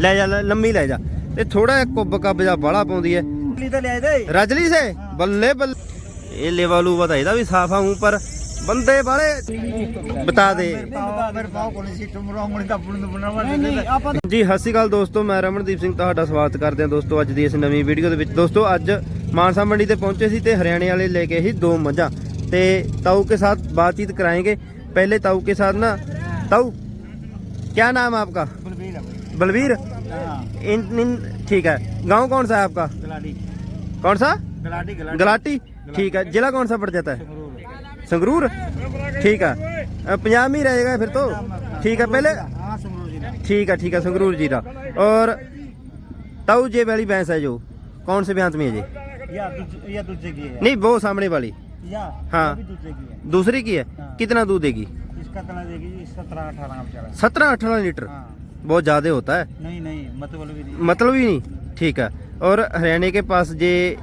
ਲੈ ਜਾ ਲੰਮੀ ਲੈ ਜਾ। ਤੇ ਥੋੜਾ ਕੁੱਬ ਕੱਬ ਜਾ ਬਾਲਾ ਪਾਉਂਦੀ ਐ। ਰਜਲੀ ਤਾਂ ਲਿਆ ਦੇ। ਰਜਲੀ ਸੇ? ਬੱਲੇ ਬੱਲੇ। ਇਹ ਲੇਵਾ ਲੂਵਾ ਤਾਂ ਇਹਦਾ ਵੀ ਸਾਫ਼ ਆ ਉਂ ਬੰਦੇ ਬਾਲੇ ਬਤਾ ਦੇ। ਜੀ ਸਤਿ ਸ਼੍ਰੀ ਦੋਸਤੋ ਮੈਂ ਰਮਨਦੀਪ ਸਿੰਘ ਤੁਹਾਡਾ ਸਵਾਗਤ ਕਰਦੇ ਹਾਂ ਦੋਸਤੋ ਅੱਜ ਦੀ ਇਸ ਨਵੀਂ ਵੀਡੀਓ ਦੇ ਵਿੱਚ। ਦੋਸਤੋ ਅੱਜ ਮਾਨਸਾ ਮੰਡੀ ਤੇ ਪਹੁੰਚੇ ਸੀ ਤੇ ਹਰਿਆਣੇ ਵਾਲੇ ਲੈ ਕੇ ਸੀ ਦੋ ਮੱਝਾਂ। ਤੇ ਤਾਊ ਕੇ ਸਾਥ ਬਾਤਚੀਤ ਕਰਾਏਗੇ। ਪਹਿਲੇ ਤਾਊ ਕੇ ਸਾਥ ਨਾ ਤਾਊ क्या नाम है बलवीर? इन, इन ठीक है। गाँव कौन सा है आपका? गलाटी। कौन सा? गलाटी ठीक है। जिला कौन सा पड़ जाता है? संगरूर। ठीक है। पंजाब में रहेगा फिर तो? ठीक है पहले ठीक है ठीक है संगरूर जीरा और ताऊ जे वाली भैंस है जो। कौन से भैंस में है जी? नहीं वो सामने वाली। हाँ। दूसरी की है? कितना दूध देगी? सत्रह अठारह लीटर। बहुत ज्यादा होता है नहीं नहीं मतलब भी नहीं मतलब ही नहीं ठीक है और हरियाणा के पास जे अ,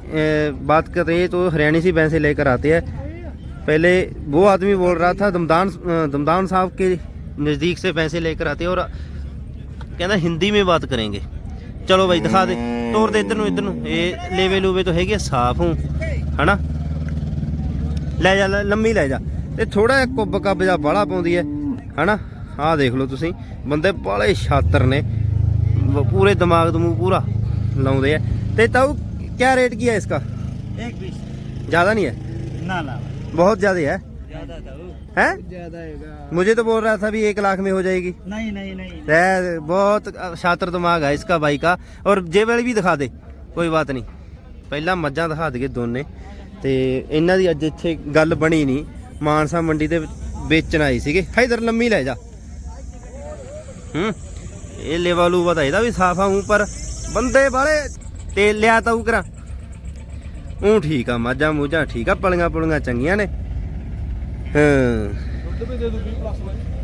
बात कर रहे हैं तो हरियाणी सी भैंसे लेकर आते हैं पहले वो आदमी बोल रहा था दमदान अ, दमदान साहब के नज़दीक से भैंसे लेकर आते हैं और कहना हिंदी में बात करेंगे चलो भाई दिखा दे ਤੋਰ ਦੇ ਇੱਧਰ ਨੂੰ ਇੱਧਰ ਨੂੰ ਇਹ ਲੇਵੇ ਲੂਵੇ ਤੋਂ ਹੈਗੇ ਆ ਸਾਫ ਹੂੰ ਹਨਾ ਲੈ ਜਾ ਲੈ- ਲੰਮੀ ਲੈ ਜਾ ਤੇ ਥੋੜਾ ਜਿਹਾ ਕੁੱਬ ਕੱਬ ਜਾ ਬਾਲਾ ਪਾਉਂਦੀ ਹੈ ਹਨਾ ਆਹ ਦੇਖ ਲਓ ਤੁਸੀਂ ਬੰਦੇ ਬਾਲੇ ਛਾਤਰ ਨੇ। ਪੂਰੇ ਦਿਮਾਗ ਦਮੂ ਪੂਰਾ ਲਾਉਂਦੇ ਆ। ਤੇ ਤਾਉ ਕੀ ਰੇਟ ਕੀ ਹੈ ਇਸਕਾ? 120 ज्यादा नहीं ਬਹੁਤ ਜ਼ਿਆਦਾ ना बहुत ज्यादा है ज्यादा था है ज्यादा मुझे तो बोल रहा था भी एक लाख में हो जाएगी नहीं नहीं नहीं, नहीं। बहुत छात्र दिमाग है इसका भाई का और जेबल भी दिखा दे कोई बात नहीं ਪਹਿਲਾਂ ਮੱਝਾਂ ਦਿਖਾ ਦੇਗੇ ਦੋਨੇ। ਤੇ ਇਹਨਾਂ ਦੀ ਅੱਜ ਇੱਥੇ ਗੱਲ ਬਣੀ ਨਹੀਂ। ਮਾਨਸਾ ਮੰਡੀ ਦੇ ਵੇਚਣ ਆਈ ਸੀਗੇ। ਇਧਰ ਲੰਮੀ ਲੈ ਜਾ। ਹੂੰ ਇਹ ਲੇਵਾ ਲੂਵਾ ਤਾਂ ਇਹਦਾ ਵੀ ਸਾਫ ਆ ਹੂੰ ਪਰ ਬੰਦੇ ਵਾਲੇ ਤੇ ਲਿਆ ਤਾਂ ਉਹ ਕਰਾਂ ਉਹ ਠੀਕ ਆ ਮੱਝਾਂ ਮੂਝਾਂ ਠੀਕ ਆ ਪਲੀਆਂ ਪੁਲੀਆਂ ਚੰਗੀਆਂ ਨੇ ਹਾਂ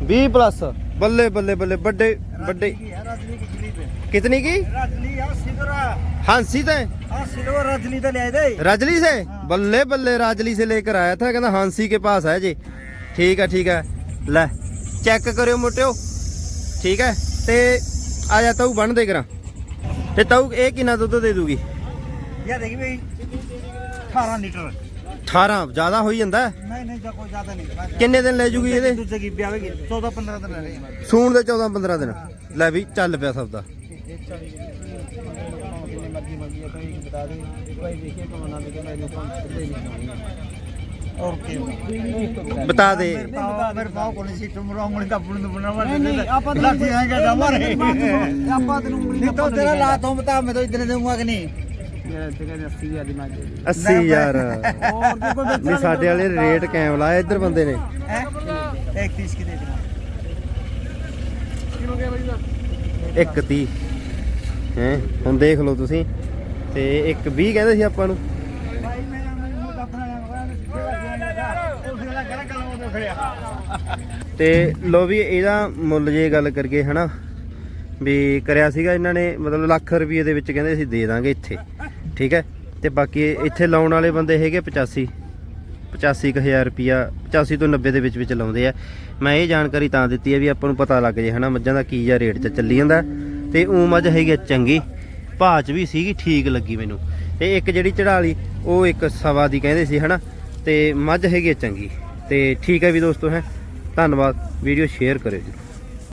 20 ਪਲੱਸ ਬੱਲੇ ਬੱਲੇ ਬੱਲੇ ਵੱਡੇ ਵੱਡੇ रजनी की गरीब है कितनी की रजनी या सिदरा हांसी से हाँ सिल्वर रजनी तो लियाए दे रजली से बल्ले बल्ले राजली से लेकर आया था कहना हांसी के पास है जी ठीक है ठीक है ले चेक करियो मोटियो ਠੀਕ ਹੈ? ਤੇ ਆ ਜਾ ਤਾਊ ਬੰਨ ਦੇ ਕਰਾਂ। ਤੇ ਤਾਊ ਇਹ ਕਿੰਨਾ ਦੁੱਧ ਦੇ ਦੂਗੀ? ਇਹ ਦੇਖੀ ਬਈ 18 ਲੀਟਰ। 18 ਜ਼ਿਆਦਾ ਹੋਈ ਜਾਂਦਾ? ਨਹੀਂ ਨਹੀਂ ਕੋਈ ਜ਼ਿਆਦਾ ਨਹੀਂ। ਕਿੰਨੇ ਦਿਨ ਲੈ ਜੂਗੀ ਇਹਦੇ? ਦੂਜੇ ਕੀ ਪਿਆਵੇਗੀ 14 15 ਦਿਨ ਲੈ ਰਹੀ ਸੂਣ ਦੇ 14 15 ਦਿਨ। ਲੈ ਵੀ ਚੱਲ ਪਿਆ ਸਭ ਦਾ ਆਪਾਂ ਤੈਨੂੰ ਉਂਗਲੀ ਤਾਂ ਤੇਰਾ ਲਾ ਤੋਂ ਬਤਾ ਮੈਂ ਤਾਂ ਇਤਨੇ ਦੇਵਾਂਗਾ ਕਿ ਨਹੀਂ? 80 ਯਾਰ ਨਹੀਂ ਸਾਡੇ ਵਾਲੇ ਰੇਟ ਕੈਮ ਲਾਇਆ ਇੱਧਰ ਬੰਦੇ ਨੇ। ਹੈ? 31 ਕੀ ਦੇ। ਦੇਣਾ ਇੱਕ 30 ਹੈ? ਹੁਣ ਦੇਖ ਲਓ ਤੁਸੀਂ। ਤੇ ਇੱਕ 20 ਕਹਿੰਦੇ ਸੀ ਆਪਾਂ ਨੂੰ। ਤੇ ਲੋ ਵੀ ਇਹਦਾ ਮੁੱਲ ਜੇ ਗੱਲ ਕਰੀਏ, ਹਨਾ, ਵੀ ਕਰਿਆ ਸੀਗਾ ਇਹਨਾਂ ਨੇ, ਮਤਲਬ ਲੱਖ ਰੁਪਏ ਦੇ ਵਿੱਚ ਕਹਿੰਦੇ ਅਸੀਂ ਦੇ ਦਾਂਗੇ ਇੱਥੇ, ਠੀਕ ਹੈ? ਤੇ ਬਾਕੀ ਇੱਥੇ ਲਾਉਣ ਵਾਲੇ ਬੰਦੇ ਹੈਗੇ 85 85000 ਰੁਪਿਆ 85 ਤੋਂ 90 ਦੇ ਵਿੱਚ ਵਿੱਚ ਲਾਉਂਦੇ ਆ। ਮੈਂ ਇਹ ਜਾਣਕਾਰੀ ਤਾਂ ਦਿੱਤੀ ਹੈ ਵੀ ਆਪਾਂ ਨੂੰ ਪਤਾ ਲੱਗ ਜੇ, ਹਨਾ, ਮੱਝਾਂ ਦਾ ਕੀ ਜਾਂ ਰੇਟ 'ਚ ਚੱਲੀ ਜਾਂਦਾ। ਤੇ ਉਹ ਮੱਝ ਹੈਗੀ ਆ ਚੰਗੀ, ਭਾਅ 'ਚ ਵੀ ਸੀਗੀ, ਠੀਕ ਲੱਗੀ ਮੈਨੂੰ। ਤੇ ਇੱਕ ਜਿਹੜੀ ਚੜਾਲੀ ਉਹ ਇੱਕ ਸਵਾ ਦੀ ਕਹਿੰਦੇ ਸੀ, ਹਨਾ ਤੇ ਮੱਝ ਹੈਗੀ ਆ ਚੰਗੀ। ਤੇ ਠੀਕ ਹੈ ਵੀ ਦੋਸਤੋ ਹੈ। ਧੰਨਵਾਦ। ਵੀਡੀਓ ਸ਼ੇਅਰ ਕਰਿਓ ਜੀ।